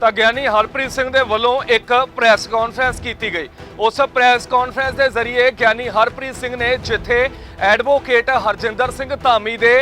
ਤਾਂ ਗਿਆਨੀ ਹਰਪ੍ਰੀਤ ਸਿੰਘ ਦੇ ਵੱਲੋਂ ਇੱਕ ਪ੍ਰੈਸ ਕਾਨਫਰੰਸ ਕੀਤੀ ਗਈ। ਉਸ ਪ੍ਰੈਸ ਕਾਨਫਰੰਸ ਦੇ ਜ਼ਰੀਏ ਗਿਆਨੀ ਹਰਪ੍ਰੀਤ ਸਿੰਘ ਨੇ ਜਿੱਥੇ ਐਡਵੋਕੇਟ ਹਰਜਿੰਦਰ ਸਿੰਘ ਧਾਮੀ ਦੇ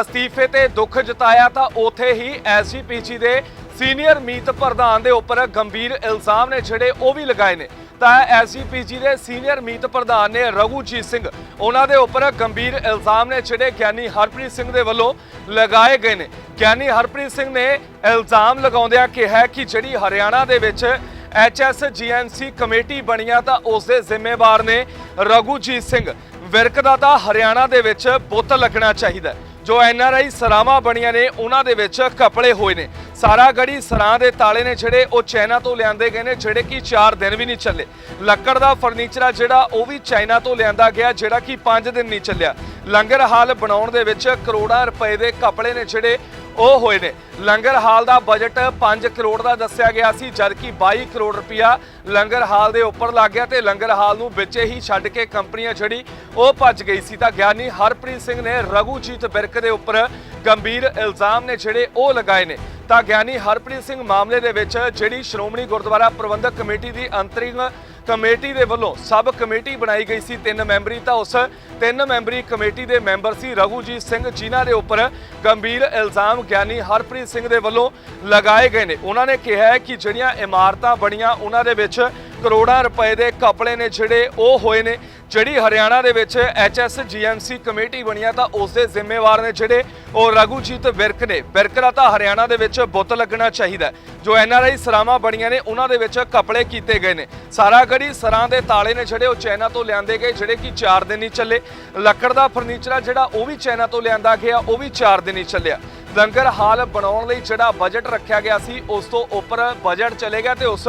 ਅਸਤੀਫੇ ਤੇ ਦੁੱਖ ਜਤਾਇਆ ਤਾਂ ਉਥੇ ਹੀ ਐਸਜੀਪੀਸੀ ਦੇ ਸੀਨੀਅਰ ਮੀਤ ਪ੍ਰਧਾਨ ਦੇ ਉੱਪਰ ਗੰਭੀਰ ਇਲਜ਼ਾਮ ਨੇ ਜਿਹੜੇ ਉਹ ਵੀ ਲਗਾਏ ਨੇ। ਤਾਂ ਐਸਜੀਪੀਜੀ ਦੇ ਸੀਨੀਅਰ ਮੀਤ ਪ੍ਰਧਾਨ ਨੇ ਰਘੂਜੀਤ ਸਿੰਘ, ਉਹਨਾਂ ਦੇ ਉੱਪਰ ਗੰਭੀਰ ਇਲਜ਼ਾਮ ਨੇ ਜਿਹੜੇ ਗਿਆਨੀ ਹਰਪ੍ਰੀਤ ਸਿੰਘ ਦੇ ਵੱਲੋਂ ਲਗਾਏ ਗਏ ਨੇ। ਗਿਆਨੀ ਹਰਪ੍ਰੀਤ ਸਿੰਘ ਨੇ ਇਲਜ਼ਾਮ ਲਗਾਉਂਦਿਆਂ ਕਿਹਾ ਕਿ ਜਿਹੜੀ ਹਰਿਆਣਾ ਦੇ ਵਿੱਚ ਐਚਐਸਜੀਐਮਸੀ ਕਮੇਟੀ ਬਣੀਆਂ ਤਾਂ ਉਸ ਦੇ ਜ਼ਿੰਮੇਵਾਰ ਨੇ ਰਘੂਜੀਤ ਸਿੰਘ। ਵਿਰਕ ਦਾ ਤਾਂ ਹਰਿਆਣਾ ਦੇ ਵਿੱਚ ਬੁੱਤ ਲੱਗਣਾ ਚਾਹੀਦਾ। ਹੈ। ਜੋ ਐਨਆਰਆਈ ਸਰਾਵਾਂ ਬਣੀਆਂ ਨੇ, ਉਹਨਾਂ ਦੇ ਵਿੱਚ ਕਪੜੇ ਹੋਏ ਨੇ। ਸਾਰਾ ਗੜੀ ਸਰਾਂ ਦੇ ਤਾਲੇ ਨੇ ਜਿਹੜੇ ਉਹ ਚਾਈਨਾ ਤੋਂ ਲਿਆਂਦੇ ਗਏ ਨੇ, ਜਿਹੜੇ ਕਿ 4 ਦਿਨ ਵੀ ਨਹੀਂ ਚੱਲੇ। ਲੱਕੜ ਦਾ ਫਰਨੀਚਰ ਆ ਜਿਹੜਾ, ਉਹ ਵੀ ਚਾਈਨਾ ਤੋਂ ਲਿਆਂਦਾ ਗਿਆ, ਜਿਹੜਾ ਕਿ 5 ਦਿਨ ਨਹੀਂ ਚੱਲਿਆ। ਲੰਗਰ ਹਾਲ ਬਣਾਉਣ ਦੇ ਵਿੱਚ ਕਰੋੜਾਂ ਰੁਪਏ ਦੇ ਕਪੜੇ ਨੇ ਜਿਹੜੇ ਉਹ ਹੋਏ ਨੇ। ਲੰਗਰ ਹਾਲ ਦਾ ਬਜਟ 5 ਕਰੋੜ ਦਾ ਦੱਸਿਆ ਗਿਆ ਸੀ, ਜਦਕਿ 22 ਕਰੋੜ ਰੁਪਇਆ ਲੰਗਰ ਹਾਲ ਦੇ ਉੱਪਰ ਲੱਗ ਗਿਆ ਤੇ ਲੰਗਰ ਹਾਲ ਨੂੰ ਵਿੱਚ ਹੀ ਛੱਡ ਕੇ ਕੰਪਨੀਆਂ ਜਿਹੜੀ, ਉਹ ਭੱਜ ਗਈ ਸੀ। ਤਾਂ ਗਿਆਨੀ ਹਰਪ੍ਰੀਤ ਸਿੰਘ ਨੇ ਰਘੂਜੀਤ ਬਿਰਕ ਦੇ ਉੱਪਰ ਗੰਭੀਰ ਇਲਜ਼ਾਮ ਨੇ ਜਿਹੜੇ ਉਹ ਲਗਾਏ ਨੇ। ਤਾਂ ਗਿਆਨੀ ਹਰਪ੍ਰੀਤ ਸਿੰਘ ਮਾਮਲੇ ਦੇ ਵਿੱਚ ਜਿਹੜੀ ਸ਼੍ਰੋਮਣੀ ਗੁਰਦੁਆਰਾ ਪ੍ਰਬੰਧਕ ਕਮੇਟੀ ਦੀ ਅੰਤਰਿੰਗ ਕਮੇਟੀ ਦੇ ਵੱਲੋਂ ਸਬ ਕਮੇਟੀ ਬਣਾਈ ਗਈ ਸੀ ਤਿੰਨ ਮੈਂਬਰੀ ਤਾਂ ਉਸ ਤਿੰਨ ਮੈਂਬਰੀ ਕਮੇਟੀ ਦੇ ਮੈਂਬਰ ਸੀ ਰਘੂਜੀਤ ਸਿੰਘ, ਜਿਨ੍ਹਾਂ ਦੇ ਉੱਪਰ ਗੰਭੀਰ ਇਲਜ਼ਾਮ ਗਿਆਨੀ ਹਰਪ੍ਰੀਤ ਸਿੰਘ ਦੇ ਵੱਲੋਂ ਲਗਾਏ ਗਏ ਨੇ। ਉਹਨਾਂ ਨੇ ਕਿਹਾ ਹੈ ਕਿ ਜਿਹੜੀਆਂ ਇਮਾਰਤਾਂ ਬਣੀਆਂ, ਉਹਨਾਂ ਦੇ ਵਿੱਚ ਕਰੋੜਾਂ ਰੁਪਏ ਦੇ ਕਪੜੇ ਨੇ ਜਿਹੜੇ ਉਹ ਹੋਏ ਨੇ। ਜਿਹੜੀ ਹਰਿਆਣਾ ਦੇ ਵਿੱਚ ਐਚਐਸਜੀਐਮਸੀ ਕਮੇਟੀ ਬਣੀ ਬਣੀਆਂ ਤਾਂ ਉਸ ਦੇ ਜ਼ਿੰਮੇਵਾਰ ਨੇ ਜਿਹੜੇ ਉਹ ਰਘੂਜੀਤ ਵਿਰਕ ਨੇ। ਵਿਰਕ ਦਾ ਤਾਂ ਹਰਿਆਣਾ ਦੇ ਵਿੱਚ ਬੁੱਤ ਲੱਗਣਾ ਚਾਹੀਦਾ ਹੈ। ਜੋ ਐਨਆਰਆਈ ਸਰਾਵਾਂ ਬਣੀਆਂ ਨੇ, ਉਹਨਾਂ ਦੇ ਵਿੱਚ ਕਪੜੇ ਕੀਤੇ ਗਏ ਨੇ। ਸਾਰਾ ਗੜੀ ਸਰਾਂ ਦੇ ਤਾਲੇ ਨੇ ਜਿਹੜੇ ਉਹ ਚਾਈਨਾ ਤੋਂ ਲਿਆਂਦੇ ਗਏ, ਜਿਹੜੇ ਕਿ 4 ਦਿਨ ਹੀ ਚੱਲੇ। ਲੱਕੜ ਦਾ ਫਰਨੀਚਰ ਆ ਜਿਹੜਾ, ਉਹ ਵੀ ਚਾਈਨਾ ਤੋਂ ਲਿਆਂਦਾ ਗਿਆ, ਉਹ ਵੀ 4 ਦਿਨ ਹੀ ਚੱਲਿਆ। ਲੰਗਰ ਹਾਲ ਬਣਾਉਣ ਲਈ ਜਿਹੜਾ ਬਜਟ ਰੱਖਿਆ ਗਿਆ ਸੀ, ਉਸ ਤੋਂ ਉੱਪਰ ਬਜਟ ਚਲੇ ਗਿਆ ਤੇ ਉਸ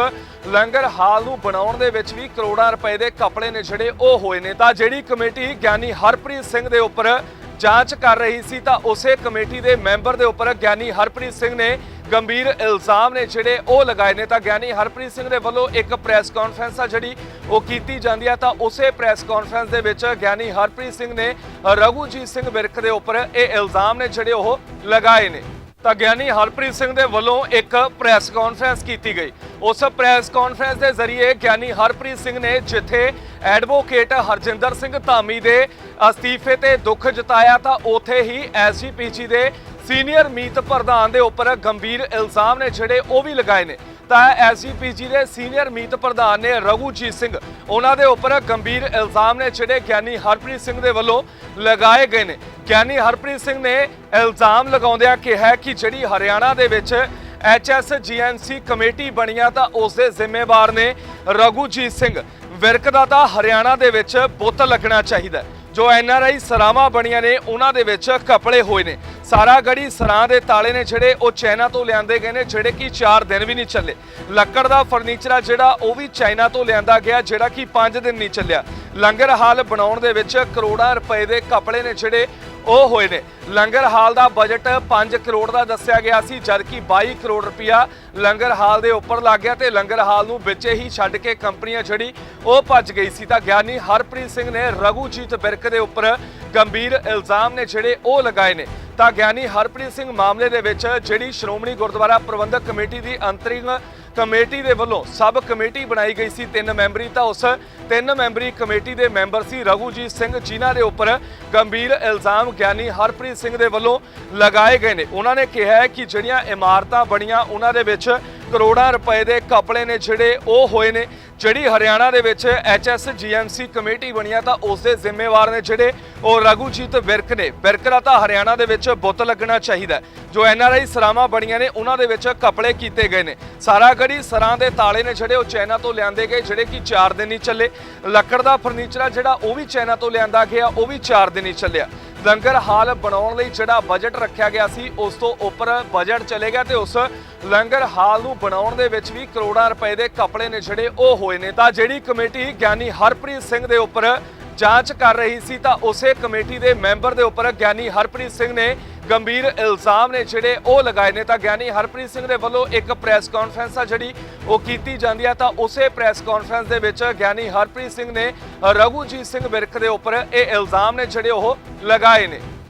ਲੰਗਰ ਹਾਲ ਨੂੰ ਬਣਾਉਣ ਦੇ ਵਿੱਚ ਵੀ ਕਰੋੜਾਂ ਰੁਪਏ ਦੇ ਕਪੜੇ ਨੇ ਜਿਹੜੇ ਉਹ ਹੋਏ ਨੇ। ਤਾਂ ਜਿਹੜੀ ਕਮੇਟੀ ਗਿਆਨੀ ਹਰਪ੍ਰੀਤ ਸਿੰਘ ਦੇ ਉੱਪਰ ਜਾਂਚ ਕਰ ਰਹੀ ਸੀ, ਤਾਂ ਉਸੇ ਕਮੇਟੀ ਦੇ ਮੈਂਬਰ ਦੇ ਉੱਪਰ ਗਿਆਨੀ ਹਰਪ੍ਰੀਤ ਸਿੰਘ ਨੇ ਗੰਭੀਰ ਇਲਜ਼ਾਮ ਨੇ ਜਿਹੜੇ ਉਹ ਲਗਾਏ ਨੇ ਤਾਂ ਗਿਆਨੀ ਹਰਪ੍ਰੀਤ ਸਿੰਘ ਦੇ ਵੱਲੋਂ ਇੱਕ ਪ੍ਰੈਸ ਕਾਨਫਰੰਸ ਆ ਜਿਹੜੀ ਉਹ ਕੀਤੀ ਜਾਂਦੀ ਹੈ ਤਾਂ ਉਸੇ ਪ੍ਰੈਸ ਕਾਨਫਰੰਸ ਦੇ ਵਿੱਚ ਗਿਆਨੀ ਹਰਪ੍ਰੀਤ ਸਿੰਘ ਨੇ ਰਘੂਜੀਤ ਸਿੰਘ ਵਿਰਕ ਦੇ ਉੱਪਰ ਇਹ ਇਲਜ਼ਾਮ ਨੇ ਜਿਹੜੇ ਉਹ ਲਗਾਏ ਨੇ। ਤਾਂ ਗਿਆਨੀ ਹਰਪ੍ਰੀਤ ਸਿੰਘ ਦੇ ਵੱਲੋਂ ਇੱਕ ਪ੍ਰੈਸ ਕਾਨਫਰੰਸ ਕੀਤੀ ਗਈ। ਉਸ ਪ੍ਰੈਸ ਕਾਨਫਰੰਸ ਦੇ ਜ਼ਰੀਏ ਗਿਆਨੀ ਹਰਪ੍ਰੀਤ ਸਿੰਘ ਨੇ ਜਿੱਥੇ ਐਡਵੋਕੇਟ ਹਰਜਿੰਦਰ ਸਿੰਘ ਧਾਮੀ ਦੇ ਅਸਤੀਫੇ ਤੇ ਦੁੱਖ ਜਤਾਇਆ ਤਾਂ ਉਥੇ ਹੀ ਐਸਜੀਪੀਜੀ ਦੇ ਸੀਨੀਅਰ ਮੀਤ ਪ੍ਰਧਾਨ ਦੇ ਉੱਪਰ ਗੰਭੀਰ ਇਲਜ਼ਾਮ ਨੇ ਜਿਹੜੇ ਉਹ ਵੀ ਲਗਾਏ ਨੇ। ਤਾਂ ਐਸਜੀਪੀਜੀ ਦੇ ਸੀਨੀਅਰ ਮੀਤ ਪ੍ਰਧਾਨ ਨੇ ਰਘੂਜੀਤ ਸਿੰਘ, ਉਹਨਾਂ ਦੇ ਉੱਪਰ ਗੰਭੀਰ ਇਲਜ਼ਾਮ ਨੇ ਜਿਹੜੇ ਗਿਆਨੀ ਹਰਪ੍ਰੀਤ ਸਿੰਘ ਦੇ ਵੱਲੋਂ ਲਗਾਏ ਗਏ ਨੇ। ਗਿਆਨੀ ਹਰਪ੍ਰੀਤ ਸਿੰਘ ਨੇ ਇਲਜ਼ਾਮ ਲਗਾਉਂਦਿਆਂ ਕਿਹਾ ਕਿ ਜਿਹੜੀ ਹਰਿਆਣਾ ਦੇ ਵਿੱਚ ਐਚਐਸਜੀਐਮਸੀ ਕਮੇਟੀ ਬਣੀਆਂ ਤਾਂ ਉਸ ਦੇ ਜ਼ਿੰਮੇਵਾਰ ਨੇ ਰਘੂਜੀਤ ਸਿੰਘ। ਵਿਰਕ ਦਾ ਤਾਂ ਹਰਿਆਣਾ ਦੇ ਵਿੱਚ ਬੁੱਤ ਲੱਗਣਾ ਚਾਹੀਦਾ ਹੈ। ਜੋ ਐਨਆਰਆਈ ਸਰਾਵਾਂ ਬਣੀਆਂ ਨੇ, ਉਹਨਾਂ ਦੇ ਵਿੱਚ ਕਪੜੇ ਹੋਏ ਨੇ। ਸਾਰਾ ਗੜੀ ਸਰਾਂ ਦੇ ਤਾਲੇ ਨੇ ਜਿਹੜੇ, ਉਹ ਚਾਈਨਾ ਤੋਂ ਲਿਆਂਦੇ ਗਏ ਨੇ, ਜਿਹੜੇ ਕਿ 4 ਦਿਨ ਵੀ ਨਹੀਂ ਚੱਲੇ। ਲੱਕੜ ਦਾ ਫਰਨੀਚਰ ਆ ਜਿਹੜਾ, ਉਹ ਵੀ ਚਾਈਨਾ ਤੋਂ ਲਿਆਂਦਾ ਗਿਆ, ਜਿਹੜਾ ਕਿ 5 ਦਿਨ ਨਹੀਂ ਚੱਲਿਆ। ਲੰਗਰ ਹਾਲ ਬਣਾਉਣ ਦੇ ਵਿੱਚ ਕਰੋੜਾਂ ਰੁਪਏ ਦੇ ਕਪੜੇ ਨੇ ਜਿਹੜੇ ਉਹ ਹੋਏ ਨੇ। ਲੰਗਰ ਹਾਲ ਦਾ ਬਜਟ 5 ਕਰੋੜ ਦਾ ਦੱਸਿਆ ਗਿਆ ਸੀ, ਜਦਕਿ 22 ਕਰੋੜ ਰੁਪਇਆ ਲੰਗਰ ਹਾਲ ਦੇ ਉੱਪਰ ਲੱਗ ਗਿਆ ਤੇ ਲੰਗਰ ਹਾਲ ਨੂੰ ਵਿੱਚੇ ਹੀ ਛੱਡ ਕੇ ਕੰਪਨੀਆਂ ਜਿਹੜੀ, ਉਹ ਭੱਜ ਗਈ ਸੀ। ਤਾਂ ਗਿਆਨੀ ਹਰਪ੍ਰੀਤ ਸਿੰਘ ਨੇ ਰਘੂਜੀਤ ਬਿਰਕ ਦੇ ਉੱਪਰ ਗੰਭੀਰ ਇਲਜ਼ਾਮ ਨੇ ਜਿਹੜੇ ਉਹ ਲਗਾਏ ਨੇ। ਤਾਂ ਗਿਆਨੀ ਹਰਪ੍ਰੀਤ ਸਿੰਘ ਮਾਮਲੇ ਦੇ ਵਿੱਚ ਜਿਹੜੀ ਸ਼੍ਰੋਮਣੀ ਗੁਰਦੁਆਰਾ ਪ੍ਰਬੰਧਕ ਕਮੇਟੀ ਦੀ ਅੰਤਰਿੰਗ ਕਮੇਟੀ ਦੇ ਵੱਲੋਂ ਸਬ ਕਮੇਟੀ ਬਣਾਈ ਗਈ ਸੀ ਤਿੰਨ ਮੈਂਬਰੀ, ਤਾਂ ਉਸ ਤਿੰਨ ਮੈਂਬਰੀ ਕਮੇਟੀ ਦੇ ਮੈਂਬਰ ਸੀ ਰਘੂਜੀਤ ਸਿੰਘ, ਜਿਨ੍ਹਾਂ ਦੇ ਉੱਪਰ ਗੰਭੀਰ ਇਲਜ਼ਾਮ, ਗਿਆਨੀ ਹਰਪ੍ਰੀਤ ਸਿੰਘ ਦੇ ਵੱਲੋਂ ਲਗਾਏ ਗਏ ਨੇ। ਉਹਨਾਂ ਨੇ ਕਿਹਾ ਕਿ ਜਿਹੜੀਆਂ ਇਮਾਰਤਾਂ ਬਣੀਆਂ, ਉਹਨਾਂ ਦੇ ਵਿੱਚ ਕਰੋੜਾਂ ਰੁਪਏ ਦੇ ਕਪੜੇ ਨੇ ਜਿਹੜੇ ਉਹ ਹੋਏ ਨੇ। ਜਿਹੜੀ ਹਰਿਆਣਾ ਦੇ ਵਿੱਚ ਐਚਐਸਜੀਐਮਸੀ ਕਮੇਟੀ ਬਣੀ ਬਣੀਆਂ ਤਾਂ ਉਸ ਦੇ ਜ਼ਿੰਮੇਵਾਰ ਨੇ ਜਿਹੜੇ ਉਹ ਰਘੂਜੀਤ ਵਿਰਕ ਨੇ। ਵਿਰਕ ਦਾ ਤਾਂ ਹਰਿਆਣਾ ਦੇ ਵਿੱਚ ਬੁੱਤ ਲੱਗਣਾ ਚਾਹੀਦਾ। ਹੈ। ਜੋ ਐਨਆਰਆਈ ਸਰਾਵਾਂ ਬਣੀਆਂ ਨੇ, ਉਹਨਾਂ ਦੇ ਵਿੱਚ ਕਪੜੇ ਕੀਤੇ ਗਏ ਨੇ। ਸਾਰਾ ਗੜੀ ਸਰਾਂ ਦੇ ਤਾਲੇ ਨੇ ਜਿਹੜੇ ਉਹ ਚਾਈਨਾ ਤੋਂ ਲਿਆਂਦੇ ਗਏ, ਜਿਹੜੇ ਕਿ 4 ਦਿਨ ਹੀ ਚੱਲੇ। ਲੱਕੜ ਦਾ ਫਰਨੀਚਰ ਆ ਜਿਹੜਾ, ਉਹ ਵੀ ਚਾਈਨਾ ਤੋਂ ਲਿਆਂਦਾ ਗਿਆ, ਉਹ ਵੀ 4 ਦਿਨ ਹੀ ਚੱਲਿਆ। ਲੰਗਰ ਹਾਲ ਬਣਾਉਣ ਲਈ ਜਿਹੜਾ ਬਜਟ ਰੱਖਿਆ ਗਿਆ ਸੀ, ਉਸ ਤੋਂ ਉੱਪਰ ਬਜਟ ਚਲੇ ਗਿਆ ਤੇ ਉਸ ਲੰਗਰ ਹਾਲ ਨੂੰ ਬਣਾਉਣ ਦੇ ਵਿੱਚ ਵੀ ਕਰੋੜਾਂ ਰੁਪਏ ਦੇ ਕਪੜੇ ਨੇ ਜਿਹੜੇ ਉਹ ਹੋਏ ਨੇ। ਤਾਂ ਜਿਹੜੀ ਕਮੇਟੀ ਗਿਆਨੀ ਹਰਪ੍ਰੀਤ ਸਿੰਘ ਦੇ ਉੱਪਰ ਜਾਂਚ ਕਰ ਰਹੀ ਸੀ, ਤਾਂ ਉਸੇ ਕਮੇਟੀ ਦੇ ਮੈਂਬਰ ਦੇ ਉੱਪਰ ਗਿਆਨੀ ਹਰਪ੍ਰੀਤ ਸਿੰਘ ਨੇ ਗੰਭੀਰ ਇਲਜ਼ਾਮ ਨੇ ਜਿਹੜੇ ਉਹ ਲਗਾਏ ਨੇ। ਤਾਂ ਗਿਆਨੀ ਹਰਪ੍ਰੀਤ ਸਿੰਘ ਦੇ ਵੱਲੋਂ ਇੱਕ ਪ੍ਰੈਸ ਕਾਨਫਰੰਸ ਆ ਜਿਹੜੀ ਉਹ ਕੀਤੀ ਜਾਂਦੀ ਹੈ, ਤਾਂ ਉਸੇ ਪ੍ਰੈਸ ਕਾਨਫਰੰਸ ਦੇ ਵਿੱਚ ਗਿਆਨੀ ਹਰਪ੍ਰੀਤ ਸਿੰਘ ਨੇ ਰਘੂਜੀਤ ਸਿੰਘ ਵਿਰਕ ਦੇ ਉੱਪਰ ਇਹ ਇਲਜ਼ਾਮ ਨੇ ਜਿਹੜੇ ਉਹ ਲਗਾਏ ਨੇ।